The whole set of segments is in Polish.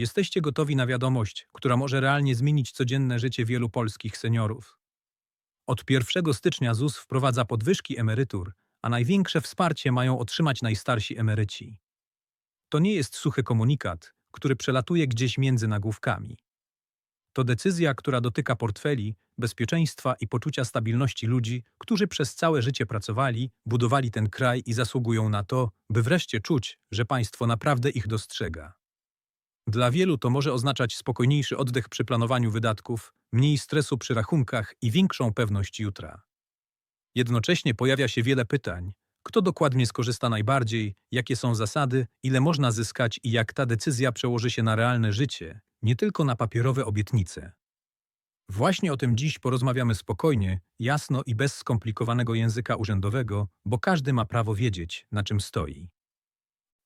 Jesteście gotowi na wiadomość, która może realnie zmienić codzienne życie wielu polskich seniorów. Od 1 stycznia ZUS wprowadza podwyżki emerytur, a największe wsparcie mają otrzymać najstarsi emeryci. To nie jest suchy komunikat, który przelatuje gdzieś między nagłówkami. To decyzja, która dotyka portfeli, bezpieczeństwa i poczucia stabilności ludzi, którzy przez całe życie pracowali, budowali ten kraj i zasługują na to, by wreszcie czuć, że państwo naprawdę ich dostrzega. Dla wielu to może oznaczać spokojniejszy oddech przy planowaniu wydatków, mniej stresu przy rachunkach i większą pewność jutra. Jednocześnie pojawia się wiele pytań. Kto dokładnie skorzysta najbardziej, jakie są zasady, ile można zyskać i jak ta decyzja przełoży się na realne życie, nie tylko na papierowe obietnice. Właśnie o tym dziś porozmawiamy spokojnie, jasno i bez skomplikowanego języka urzędowego, bo każdy ma prawo wiedzieć, na czym stoi.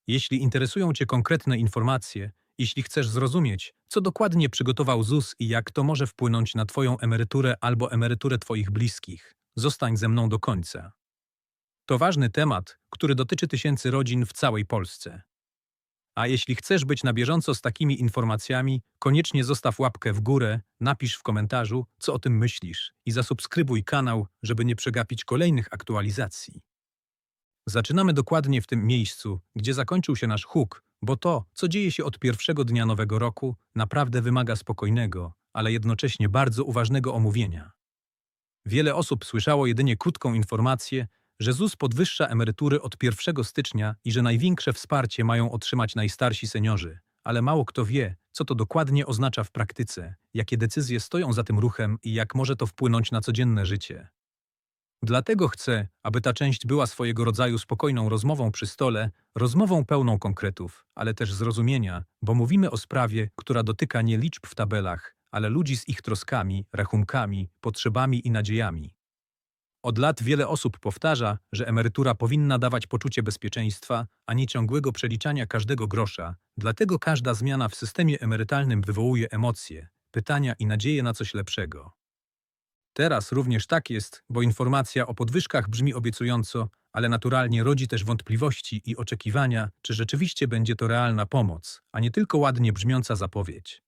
Jeśli interesują Cię konkretne informacje, jeśli chcesz zrozumieć, co dokładnie przygotował ZUS i jak to może wpłynąć na Twoją emeryturę albo emeryturę Twoich bliskich, zostań ze mną do końca. To ważny temat, który dotyczy tysięcy rodzin w całej Polsce. A jeśli chcesz być na bieżąco z takimi informacjami, koniecznie zostaw łapkę w górę, napisz w komentarzu, co o tym myślisz i zasubskrybuj kanał, żeby nie przegapić kolejnych aktualizacji. Zaczynamy dokładnie w tym miejscu, gdzie zakończył się nasz huk, bo to, co dzieje się od pierwszego dnia nowego roku, naprawdę wymaga spokojnego, ale jednocześnie bardzo uważnego omówienia. Wiele osób słyszało jedynie krótką informację, że ZUS podwyższa emerytury od 1 stycznia i że największe wsparcie mają otrzymać najstarsi seniorzy, ale mało kto wie, co to dokładnie oznacza w praktyce, jakie decyzje stoją za tym ruchem i jak może to wpłynąć na codzienne życie. Dlatego chcę, aby ta część była swojego rodzaju spokojną rozmową przy stole, rozmową pełną konkretów, ale też zrozumienia, bo mówimy o sprawie, która dotyka nie liczb w tabelach, ale ludzi z ich troskami, rachunkami, potrzebami i nadziejami. Od lat wiele osób powtarza, że emerytura powinna dawać poczucie bezpieczeństwa, a nie ciągłego przeliczania każdego grosza, dlatego każda zmiana w systemie emerytalnym wywołuje emocje, pytania i nadzieje na coś lepszego. Teraz również tak jest, bo informacja o podwyżkach brzmi obiecująco, ale naturalnie rodzi też wątpliwości i oczekiwania, czy rzeczywiście będzie to realna pomoc, a nie tylko ładnie brzmiąca zapowiedź.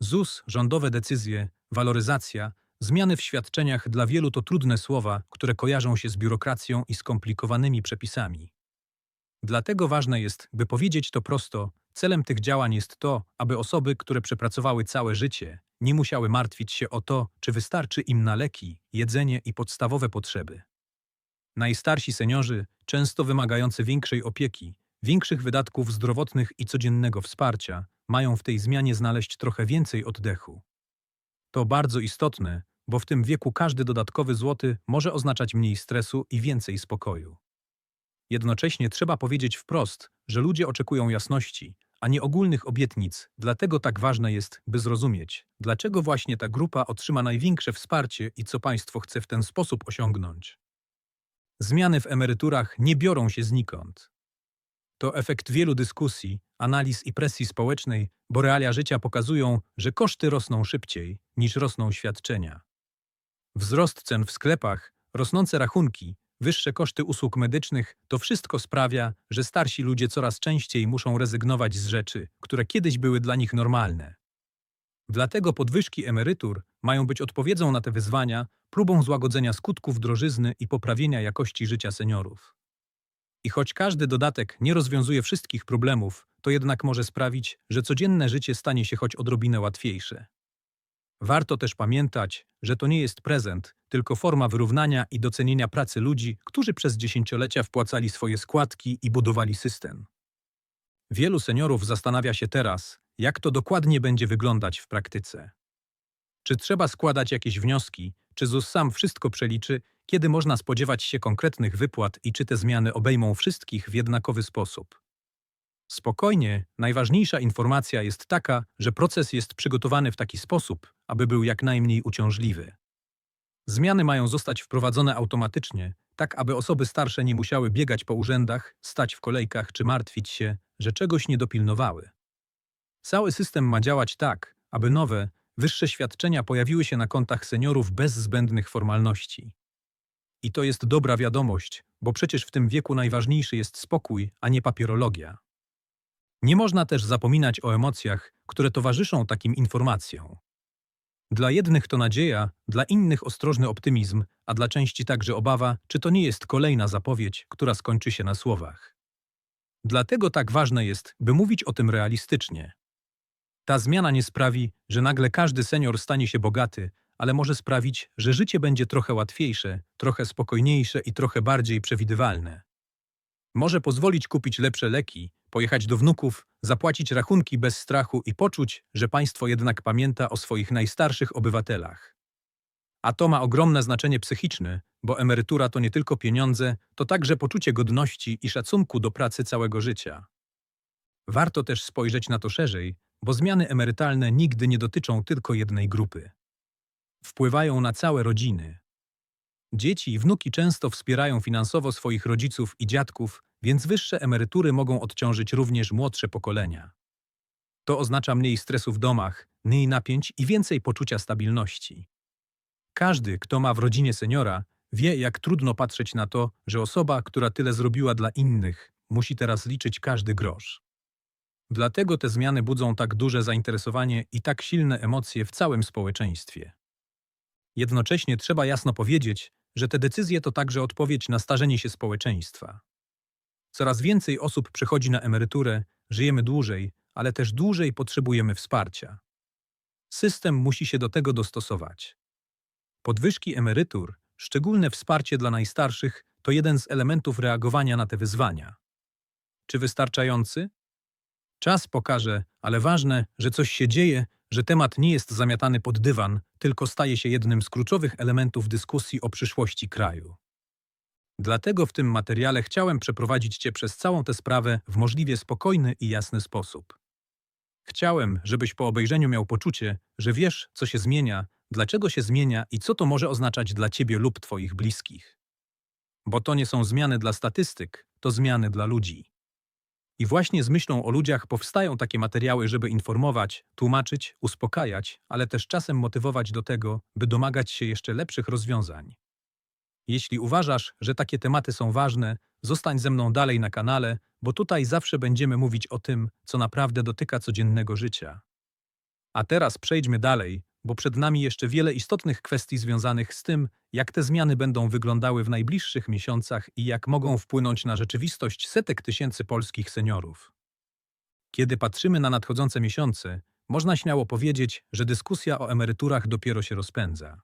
ZUS, rządowe decyzje, waloryzacja, zmiany w świadczeniach dla wielu to trudne słowa, które kojarzą się z biurokracją i skomplikowanymi przepisami. Dlatego ważne jest, by powiedzieć to prosto, celem tych działań jest to, aby osoby, które przepracowały całe życie, nie musiały martwić się o to, czy wystarczy im na leki, jedzenie i podstawowe potrzeby. Najstarsi seniorzy, często wymagający większej opieki, większych wydatków zdrowotnych i codziennego wsparcia, mają w tej zmianie znaleźć trochę więcej oddechu. To bardzo istotne, bo w tym wieku każdy dodatkowy złoty może oznaczać mniej stresu i więcej spokoju. Jednocześnie trzeba powiedzieć wprost, że ludzie oczekują jasności, a nie ogólnych obietnic, dlatego tak ważne jest, by zrozumieć, dlaczego właśnie ta grupa otrzyma największe wsparcie i co państwo chce w ten sposób osiągnąć. Zmiany w emeryturach nie biorą się znikąd. To efekt wielu dyskusji, analiz i presji społecznej, bo realia życia pokazują, że koszty rosną szybciej niż rosną świadczenia. Wzrost cen w sklepach, rosnące rachunki, wyższe koszty usług medycznych to wszystko sprawia, że starsi ludzie coraz częściej muszą rezygnować z rzeczy, które kiedyś były dla nich normalne. Dlatego podwyżki emerytur mają być odpowiedzią na te wyzwania, próbą złagodzenia skutków drożyzny i poprawienia jakości życia seniorów. I choć każdy dodatek nie rozwiązuje wszystkich problemów, to jednak może sprawić, że codzienne życie stanie się choć odrobinę łatwiejsze. Warto też pamiętać, że to nie jest prezent, tylko forma wyrównania i docenienia pracy ludzi, którzy przez dziesięciolecia wpłacali swoje składki i budowali system. Wielu seniorów zastanawia się teraz, jak to dokładnie będzie wyglądać w praktyce. Czy trzeba składać jakieś wnioski, czy ZUS sam wszystko przeliczy, kiedy można spodziewać się konkretnych wypłat i czy te zmiany obejmą wszystkich w jednakowy sposób. Spokojnie, najważniejsza informacja jest taka, że proces jest przygotowany w taki sposób, aby był jak najmniej uciążliwy. Zmiany mają zostać wprowadzone automatycznie, tak aby osoby starsze nie musiały biegać po urzędach, stać w kolejkach czy martwić się, że czegoś nie dopilnowały. Cały system ma działać tak, aby nowe, wyższe świadczenia pojawiły się na kontach seniorów bez zbędnych formalności. I to jest dobra wiadomość, bo przecież w tym wieku najważniejszy jest spokój, a nie papierologia. Nie można też zapominać o emocjach, które towarzyszą takim informacjom. Dla jednych to nadzieja, dla innych ostrożny optymizm, a dla części także obawa, czy to nie jest kolejna zapowiedź, która skończy się na słowach. Dlatego tak ważne jest, by mówić o tym realistycznie. Ta zmiana nie sprawi, że nagle każdy senior stanie się bogaty, ale może sprawić, że życie będzie trochę łatwiejsze, trochę spokojniejsze i trochę bardziej przewidywalne. Może pozwolić kupić lepsze leki, pojechać do wnuków, zapłacić rachunki bez strachu i poczuć, że państwo jednak pamięta o swoich najstarszych obywatelach. A to ma ogromne znaczenie psychiczne, bo emerytura to nie tylko pieniądze, to także poczucie godności i szacunku do pracy całego życia. Warto też spojrzeć na to szerzej, bo zmiany emerytalne nigdy nie dotyczą tylko jednej grupy. Wpływają na całe rodziny. Dzieci i wnuki często wspierają finansowo swoich rodziców i dziadków, więc wyższe emerytury mogą odciążyć również młodsze pokolenia. To oznacza mniej stresu w domach, mniej napięć i więcej poczucia stabilności. Każdy, kto ma w rodzinie seniora, wie, jak trudno patrzeć na to, że osoba, która tyle zrobiła dla innych, musi teraz liczyć każdy grosz. Dlatego te zmiany budzą tak duże zainteresowanie i tak silne emocje w całym społeczeństwie. Jednocześnie trzeba jasno powiedzieć, że te decyzje to także odpowiedź na starzenie się społeczeństwa. Coraz więcej osób przechodzi na emeryturę, żyjemy dłużej, ale też dłużej potrzebujemy wsparcia. System musi się do tego dostosować. Podwyżki emerytur, szczególne wsparcie dla najstarszych to jeden z elementów reagowania na te wyzwania. Czy wystarczający? Czas pokaże, ale ważne, że coś się dzieje, że temat nie jest zamiatany pod dywan, tylko staje się jednym z kluczowych elementów dyskusji o przyszłości kraju. Dlatego w tym materiale chciałem przeprowadzić Cię przez całą tę sprawę w możliwie spokojny i jasny sposób. Chciałem, żebyś po obejrzeniu miał poczucie, że wiesz, co się zmienia, dlaczego się zmienia i co to może oznaczać dla Ciebie lub Twoich bliskich. Bo to nie są zmiany dla statystyk, to zmiany dla ludzi. I właśnie z myślą o ludziach powstają takie materiały, żeby informować, tłumaczyć, uspokajać, ale też czasem motywować do tego, by domagać się jeszcze lepszych rozwiązań. Jeśli uważasz, że takie tematy są ważne, zostań ze mną dalej na kanale, bo tutaj zawsze będziemy mówić o tym, co naprawdę dotyka codziennego życia. A teraz przejdźmy dalej, bo przed nami jeszcze wiele istotnych kwestii związanych z tym, jak te zmiany będą wyglądały w najbliższych miesiącach i jak mogą wpłynąć na rzeczywistość setek tysięcy polskich seniorów. Kiedy patrzymy na nadchodzące miesiące, można śmiało powiedzieć, że dyskusja o emeryturach dopiero się rozpędza.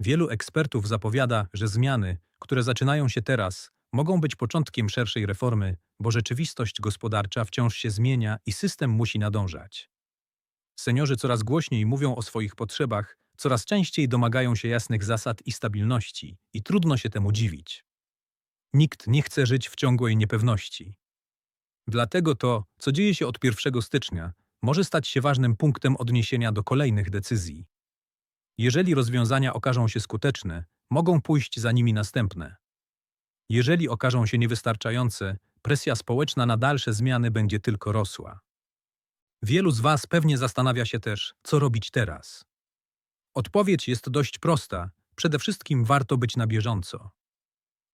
Wielu ekspertów zapowiada, że zmiany, które zaczynają się teraz, mogą być początkiem szerszej reformy, bo rzeczywistość gospodarcza wciąż się zmienia i system musi nadążać. Seniorzy coraz głośniej mówią o swoich potrzebach, coraz częściej domagają się jasnych zasad i stabilności, i trudno się temu dziwić. Nikt nie chce żyć w ciągłej niepewności. Dlatego to, co dzieje się od 1 stycznia, może stać się ważnym punktem odniesienia do kolejnych decyzji. Jeżeli rozwiązania okażą się skuteczne, mogą pójść za nimi następne. Jeżeli okażą się niewystarczające, presja społeczna na dalsze zmiany będzie tylko rosła. Wielu z Was pewnie zastanawia się też, co robić teraz. Odpowiedź jest dość prosta. Przede wszystkim warto być na bieżąco.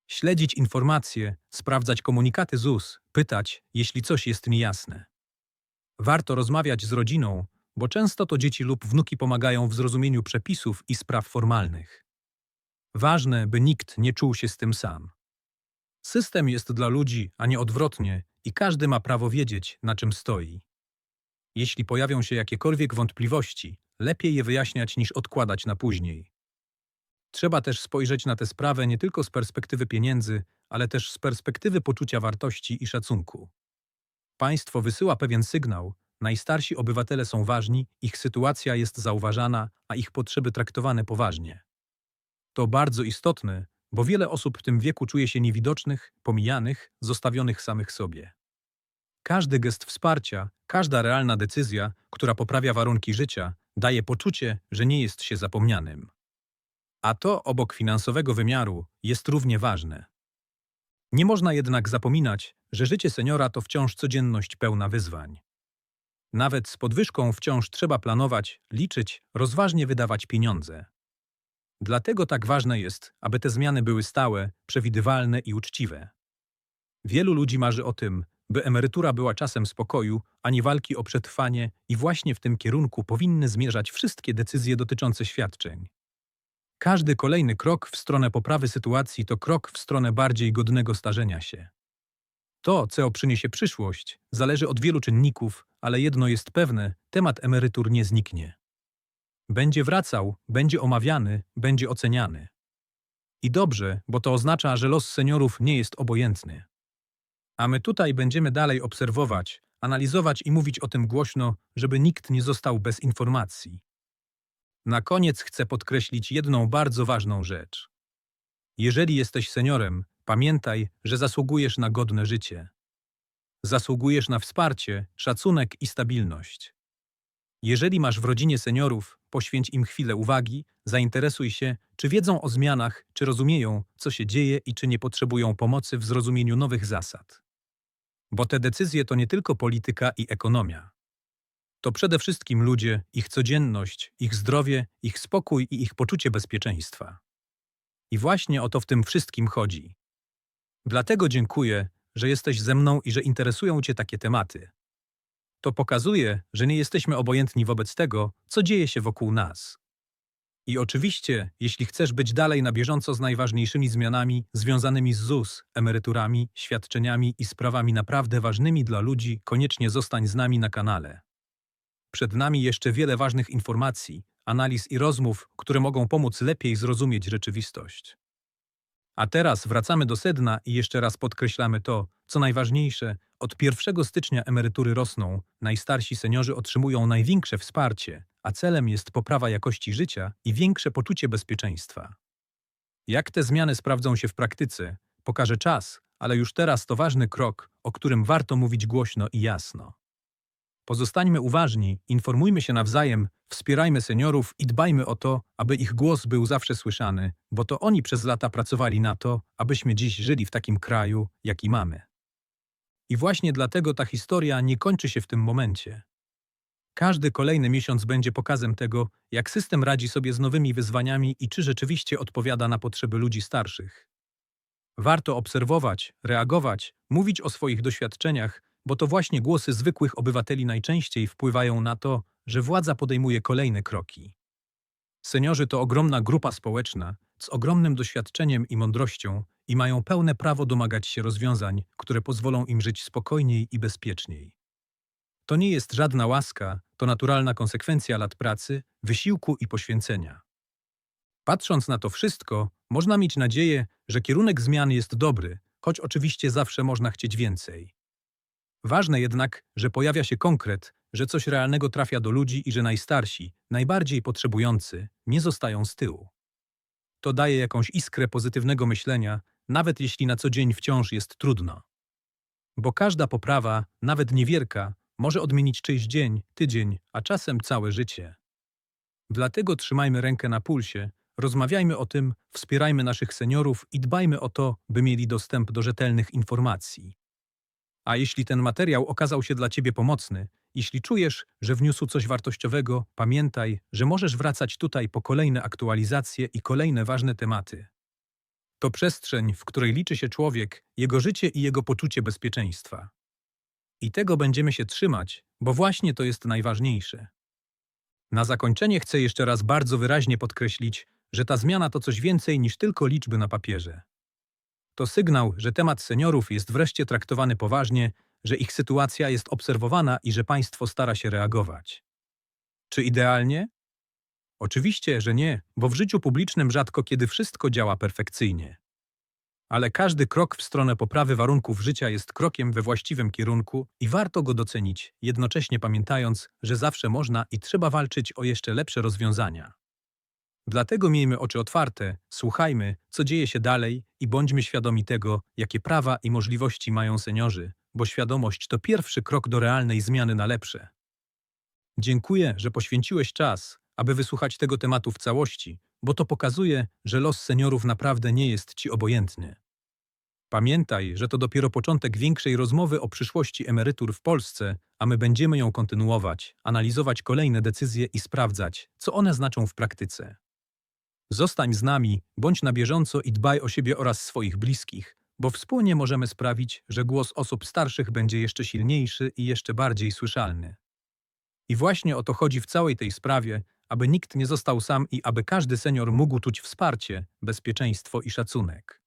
Śledzić informacje, sprawdzać komunikaty ZUS, pytać, jeśli coś jest niejasne. Warto rozmawiać z rodziną, bo często to dzieci lub wnuki pomagają w zrozumieniu przepisów i spraw formalnych. Ważne, by nikt nie czuł się z tym sam. System jest dla ludzi, a nie odwrotnie, i każdy ma prawo wiedzieć, na czym stoi. Jeśli pojawią się jakiekolwiek wątpliwości, lepiej je wyjaśniać niż odkładać na później. Trzeba też spojrzeć na tę sprawę nie tylko z perspektywy pieniędzy, ale też z perspektywy poczucia wartości i szacunku. Państwo wysyła pewien sygnał, najstarsi obywatele są ważni, ich sytuacja jest zauważana, a ich potrzeby traktowane poważnie. To bardzo istotne, bo wiele osób w tym wieku czuje się niewidocznych, pomijanych, zostawionych samych sobie. Każdy gest wsparcia, każda realna decyzja, która poprawia warunki życia, daje poczucie, że nie jest się zapomnianym. A to obok finansowego wymiaru jest równie ważne. Nie można jednak zapominać, że życie seniora to wciąż codzienność pełna wyzwań. Nawet z podwyżką wciąż trzeba planować, liczyć, rozważnie wydawać pieniądze. Dlatego tak ważne jest, aby te zmiany były stałe, przewidywalne i uczciwe. Wielu ludzi marzy o tym, by emerytura była czasem spokoju, a nie walki o przetrwanie i właśnie w tym kierunku powinny zmierzać wszystkie decyzje dotyczące świadczeń. Każdy kolejny krok w stronę poprawy sytuacji to krok w stronę bardziej godnego starzenia się. To, co przyniesie przyszłość, zależy od wielu czynników, ale jedno jest pewne, temat emerytur nie zniknie. Będzie wracał, będzie omawiany, będzie oceniany. I dobrze, bo to oznacza, że los seniorów nie jest obojętny. A my tutaj będziemy dalej obserwować, analizować i mówić o tym głośno, żeby nikt nie został bez informacji. Na koniec chcę podkreślić jedną bardzo ważną rzecz. Jeżeli jesteś seniorem, pamiętaj, że zasługujesz na godne życie. Zasługujesz na wsparcie, szacunek i stabilność. Jeżeli masz w rodzinie seniorów, poświęć im chwilę uwagi, zainteresuj się, czy wiedzą o zmianach, czy rozumieją, co się dzieje i czy nie potrzebują pomocy w zrozumieniu nowych zasad. Bo te decyzje to nie tylko polityka i ekonomia. To przede wszystkim ludzie, ich codzienność, ich zdrowie, ich spokój i ich poczucie bezpieczeństwa. I właśnie o to w tym wszystkim chodzi. Dlatego dziękuję, że jesteś ze mną i że interesują Cię takie tematy. To pokazuje, że nie jesteśmy obojętni wobec tego, co dzieje się wokół nas. I oczywiście, jeśli chcesz być dalej na bieżąco z najważniejszymi zmianami związanymi z ZUS, emeryturami, świadczeniami i sprawami naprawdę ważnymi dla ludzi, koniecznie zostań z nami na kanale. Przed nami jeszcze wiele ważnych informacji, analiz i rozmów, które mogą pomóc lepiej zrozumieć rzeczywistość. A teraz wracamy do sedna i jeszcze raz podkreślamy to, co najważniejsze, od 1 stycznia emerytury rosną, najstarsi seniorzy otrzymują największe wsparcie, a celem jest poprawa jakości życia i większe poczucie bezpieczeństwa. Jak te zmiany sprawdzą się w praktyce, pokaże czas, ale już teraz to ważny krok, o którym warto mówić głośno i jasno. Pozostańmy uważni, informujmy się nawzajem, wspierajmy seniorów i dbajmy o to, aby ich głos był zawsze słyszany, bo to oni przez lata pracowali na to, abyśmy dziś żyli w takim kraju, jaki mamy. I właśnie dlatego ta historia nie kończy się w tym momencie. Każdy kolejny miesiąc będzie pokazem tego, jak system radzi sobie z nowymi wyzwaniami i czy rzeczywiście odpowiada na potrzeby ludzi starszych. Warto obserwować, reagować, mówić o swoich doświadczeniach, bo to właśnie głosy zwykłych obywateli najczęściej wpływają na to, że władza podejmuje kolejne kroki. Seniorzy to ogromna grupa społeczna z ogromnym doświadczeniem i mądrością i mają pełne prawo domagać się rozwiązań, które pozwolą im żyć spokojniej i bezpieczniej. To nie jest żadna łaska, to naturalna konsekwencja lat pracy, wysiłku i poświęcenia. Patrząc na to wszystko, można mieć nadzieję, że kierunek zmian jest dobry, choć oczywiście zawsze można chcieć więcej. Ważne jednak, że pojawia się konkret, że coś realnego trafia do ludzi i że najstarsi, najbardziej potrzebujący, nie zostają z tyłu. To daje jakąś iskrę pozytywnego myślenia, nawet jeśli na co dzień wciąż jest trudno. Bo każda poprawa, nawet niewielka, może odmienić czyjś dzień, tydzień, a czasem całe życie. Dlatego trzymajmy rękę na pulsie, rozmawiajmy o tym, wspierajmy naszych seniorów i dbajmy o to, by mieli dostęp do rzetelnych informacji. A jeśli ten materiał okazał się dla Ciebie pomocny, jeśli czujesz, że wniósł coś wartościowego, pamiętaj, że możesz wracać tutaj po kolejne aktualizacje i kolejne ważne tematy. To przestrzeń, w której liczy się człowiek, jego życie i jego poczucie bezpieczeństwa. I tego będziemy się trzymać, bo właśnie to jest najważniejsze. Na zakończenie chcę jeszcze raz bardzo wyraźnie podkreślić, że ta zmiana to coś więcej niż tylko liczby na papierze. To sygnał, że temat seniorów jest wreszcie traktowany poważnie, że ich sytuacja jest obserwowana i że państwo stara się reagować. Czy idealnie? Oczywiście, że nie, bo w życiu publicznym rzadko kiedy wszystko działa perfekcyjnie. Ale każdy krok w stronę poprawy warunków życia jest krokiem we właściwym kierunku i warto go docenić, jednocześnie pamiętając, że zawsze można i trzeba walczyć o jeszcze lepsze rozwiązania. Dlatego miejmy oczy otwarte, słuchajmy, co dzieje się dalej i bądźmy świadomi tego, jakie prawa i możliwości mają seniorzy, bo świadomość to pierwszy krok do realnej zmiany na lepsze. Dziękuję, że poświęciłeś czas, aby wysłuchać tego tematu w całości, bo to pokazuje, że los seniorów naprawdę nie jest ci obojętny. Pamiętaj, że to dopiero początek większej rozmowy o przyszłości emerytur w Polsce, a my będziemy ją kontynuować, analizować kolejne decyzje i sprawdzać, co one znaczą w praktyce. Zostań z nami, bądź na bieżąco i dbaj o siebie oraz swoich bliskich, bo wspólnie możemy sprawić, że głos osób starszych będzie jeszcze silniejszy i jeszcze bardziej słyszalny. I właśnie o to chodzi w całej tej sprawie, aby nikt nie został sam i aby każdy senior mógł czuć wsparcie, bezpieczeństwo i szacunek.